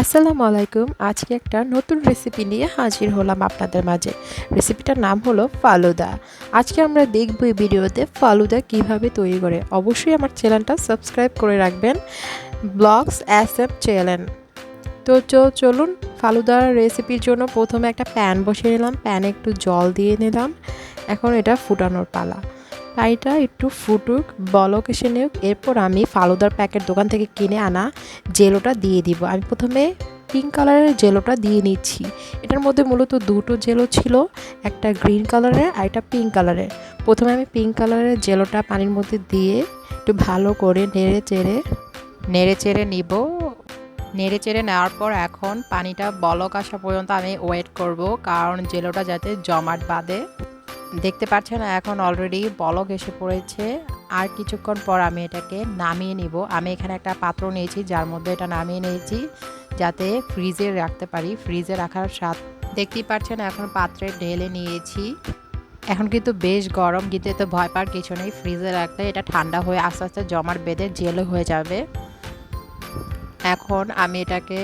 আসসালামু আলাইকুম। আজকে একটা নতুন রেসিপি নিয়ে হাজির হলাম আপনাদের মাঝে। রেসিপিটার নাম হলো ফালুদা। আজকে আমরা দেখব এই ভিডিওতে ফালুদা কীভাবে তৈরি করে। অবশ্যই আমার চ্যানেলটা সাবস্ক্রাইব করে রাখবেন। Blogs S M channel. তো চলুন ফালুদার রেসিপির জন্য প্রথমে একটা প্যান বসিয়ে নিলাম। প্যানে একটু জল দিয়ে নিলাম। এখন এটা ফুটানোর পালা। পানিটা একটু ফুটুক, বলক এসে নিক এরপর আমি ফালুদার প্যাকেট দোকান থেকে কিনে আনা জেলোটা দিয়ে দিব। আমি প্রথমে পিঙ্ক কালারের জেলোটা দিয়ে নিচ্ছি। এটার মধ্যে মূলত দুটো জেলো ছিল, একটা গ্রিন কালারের আর একটা পিঙ্ক কালারের প্রথমে আমি পিঙ্ক কালারের জেলোটা পানির মধ্যে দিয়ে একটু ভালো করে নেড়ে চেড়ে নেড়ে চেড়ে নিব। নেড়ে চেড়ে নেওয়ার পর এখন পানিটা বলক আসা পর্যন্ত আমি ওয়েট করব, কারণ জেলোটা যাতে জমাট বাঁধে। দেখতে পাচ্ছেন, এখন অলরেডি বলক এসে পড়েছে। আর কিছুক্ষণ পর আমি এটাকে নামিয়ে নিব। আমি এখানে একটা পাত্র নিয়েছি, যার মধ্যে এটা নামিয়ে নিয়েছি, যাতে ফ্রিজে রাখতে পারি। ফ্রিজে রাখার স্বাদ দেখতেই পাচ্ছেন, এখন পাত্রে ঢেলে নিয়েছি। এখন কিন্তু বেশ গরম, কিন্তু এতে ভয় পাওয়ার কিছু নেই। ফ্রিজে রাখলে এটা ঠান্ডা হয়ে আস্তে আস্তে জমাট বেঁধে জেলো হয়ে যাবে। এখন আমি এটাকে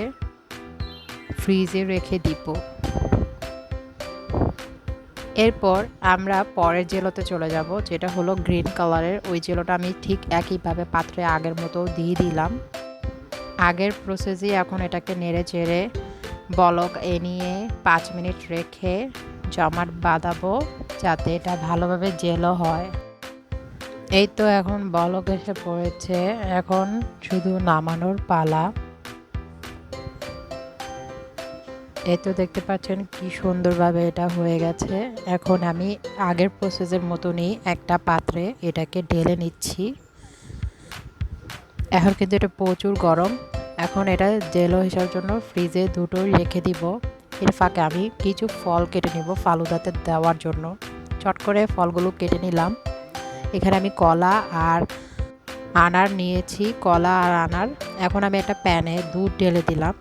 ফ্রিজে রেখে দিব। এরপর আমরা পরের জেলোতে চলে যাব, যেটা হলো গ্রিন কালারের ওই জেলোটা আমি ঠিক একইভাবে পাত্রে আগের মতো দিয়ে দিলাম। আগের প্রসেসই এখন এটাকে নেড়ে চেড়ে বলক এ নিয়ে পাঁচ মিনিট রেখে জমাট বাঁধাবো, যাতে এটা ভালোভাবে জেলো হয়। এই তো এখন বলক এসে পড়েছে। এখন শুধু নামানোর পালা। এই তো দেখতে পাচ্ছেন কি সুন্দরভাবে এটা হয়ে গেছে। এখন আমি আগের প্রসেসের মতনই একটা পাত্রে এটাকে ঢেলে নিচ্ছি। এখন কিন্তু এটা প্রচুর গরম। এখন এটা জেলো হিসাবের জন্য ফ্রিজে দুটো রেখে দিব। এর ফাঁকে আমি কিছু ফল কেটে নিব ফালুদাতে দেওয়ার জন্য। চট করে ফলগুলো কেটে নিলাম। এখানে আমি কলা আর আনার নিয়েছি, কলা আর আনার। এখন আমি একটা প্যানে দুধ ঢেলে দিলাম।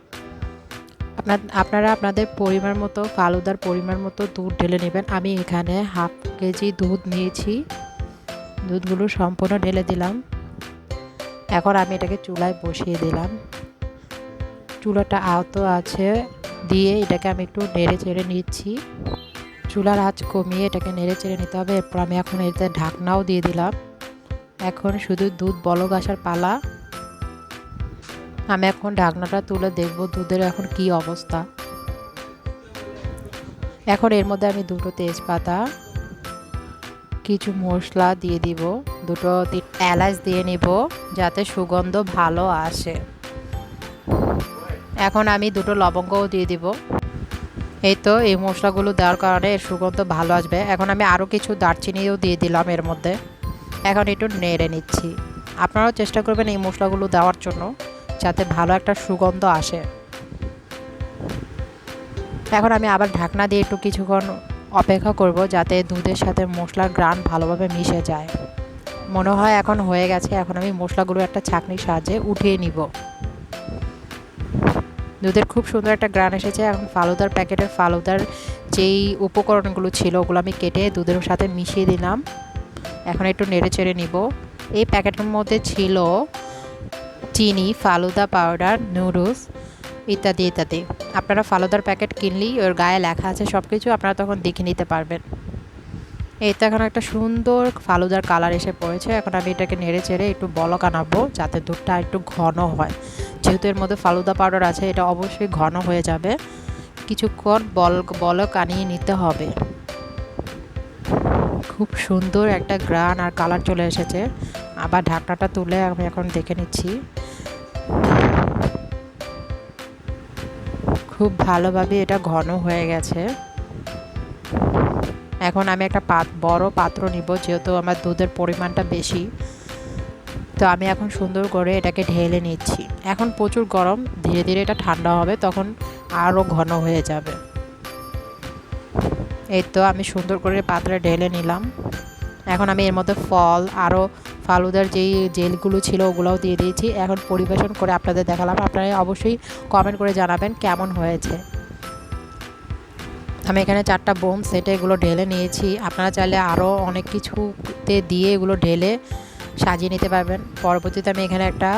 আপনার, আপনারা আপনাদের পরিমাণ মতো, ফালুদার পরিমাণ মতো দুধ ঢেলে নেবেন। আমি এখানে হাফ কেজি দুধ নিয়েছি। দুধগুলো সম্পূর্ণ ঢেলে দিলাম। এখন আমি এটাকে চুলায় বসিয়ে দিলাম। চুলাটা আহত আছে। দিয়ে এটাকে আমি একটু নেড়ে চেড়ে নিচ্ছি। চুলার আঁচ কমিয়ে এটাকে নেড়ে চেড়ে নিতে হবে। এরপর আমি এখন এতে ঢাকনাও দিয়ে দিলাম। এখন শুধু দুধ বলক আসার পালা। আমি এখন ঢাকনাটা তুলে দেখব দুধের এখন কি অবস্থা। এখন এর মধ্যে আমি দুটো তেজপাতা, কিছু মশলা দিয়ে দিব। দুটো এলাচ দিয়ে নিব যাতে সুগন্ধ ভালো আসে। এখন আমি দুটো লবঙ্গও দিয়ে দিব। এই তো, এই মশলাগুলো দেওয়ার কারণে এর সুগন্ধ ভালো আসবে। এখন আমি আরও কিছু দারচিনিও দিয়ে দিলাম এর মধ্যে। এখন একটু নেড়ে নিচ্ছি। আপনারাও চেষ্টা করবেন এই মশলাগুলো দেওয়ার জন্য, যাতে ভালো একটা সুগন্ধ আসে। এখন আমি আবার ঢাকনা দিয়ে একটু কিছুক্ষণ অপেক্ষা করব, যাতে দুধের সাথে মশলার গ্রান ভালোভাবে মিশে যায়। মনে হয় এখন হয়ে গেছে, এখন আমি মশলাগুলো একটা ছাঁকনির সাহায্যে উঠিয়ে নিব। দুধের খুব সুন্দর একটা গ্রান এসেছে। এখন ফালুদার প্যাকেটের ফালুদার যেই উপকরণগুলো ছিল, ওগুলো আমি কেটে দুধের সাথে মিশিয়ে দিলাম। এখন একটু নেড়ে চেড়ে নিব। এই প্যাকেটের মধ্যে ছিল চিনি, ফালুদা পাউডার, নুডলস ইত্যাদি ইত্যাদি। আপনারা ফালুদার প্যাকেট কিনলেই ওর গায়ে লেখা আছে সব কিছু আপনারা তখন দেখে নিতে পারবেন। তো এখন একটা সুন্দর ফালুদার কালার এসে পড়েছে। এখন আমি এটাকে নেড়ে চেড়ে একটু বলক আনাবো যাতে দুধটা একটু ঘন হয়। যেহেতু এর মধ্যে ফালুদা পাউডার আছে, এটা অবশ্যই ঘন হয়ে যাবে। কিছুক্ষণ বলক বলক আনিয়ে নিতে হবে। খুব সুন্দর একটা গ্রান আর কালার চলে এসেছে। আবার ঢাকনাটা তুলে আমি এখন দেখে নিচ্ছি। খুব ভালোভাবে এটা ঘন হয়ে গেছে। এখন আমি একটা পাত, বড় পাত্র নিব, যেহেতু আমার দুধের পরিমাণটা বেশি। তো আমি এখন সুন্দর করে এটাকে ঢেলে নিচ্ছি। এখন প্রচুর গরম, ধীরে ধীরে এটা ঠান্ডা হবে, তখন আরও ঘন হয়ে যাবে। এই তো আমি সুন্দর করে পাত্রে ঢেলে নিলাম। এখন আমি এর মধ্যে ফল, আরও ফালুদার যেই জেলগুলো ছিল ওগুলোও দিয়ে দিয়েছি। এখন পরিবেশন করে আপনাদের দেখালাম। আপনারা অবশ্যই কমেন্ট করে জানাবেন কেমন হয়েছে। আমি এখানে চারটা বোম সেটে এগুলো ঢেলে নিয়েছি। আপনারা চাইলে আরও অনেক কিছুতে দিয়ে এগুলো ঢেলে সাজিয়ে নিতে পারবেন। পরবর্তীতে আমি এখানে একটা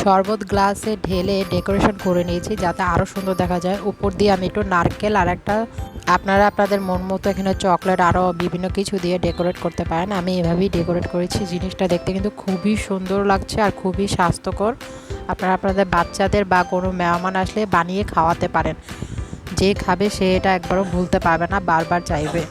শরবত গ্লাসে ঢেলে ডেকোরেশন করে নিয়েছি যাতে আরও সুন্দর দেখা যায়। উপর দিয়ে আমি একটু নারকেল আর একটা আপনারা আপনাদের মন মতো এখানে চকলেট আরও বিভিন্ন কিছু দিয়ে ডেকোরেট করতে পারেন। আমি এভাবেই ডেকোরেট করেছি। জিনিসটা দেখতে কিন্তু খুবই সুন্দর লাগছে আর খুবই স্বাস্থ্যকর। আপনারা আপনাদের বাচ্চাদের বা কোনো মেহমান আসলে বানিয়ে খাওয়াতে পারেন। যে খাবে সে এটা একবারও ভুলতে পারবে না, বারবার চাইবে।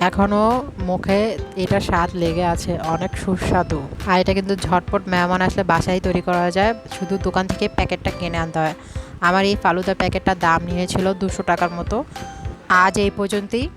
এখনও মুখে এটা স্বাদ লেগে আছে, অনেক সুস্বাদু। আর এটা কিন্তু ঝটপট মেহমান আসলে বাসায় তৈরি করা যায়, শুধু দোকান থেকে প্যাকেটটা কিনে আনতে হয়। আমার এই ফালুদা প্যাকেটটার দাম নিয়েছিল দুশো টাকার মতো। আজ এই পর্যন্তই।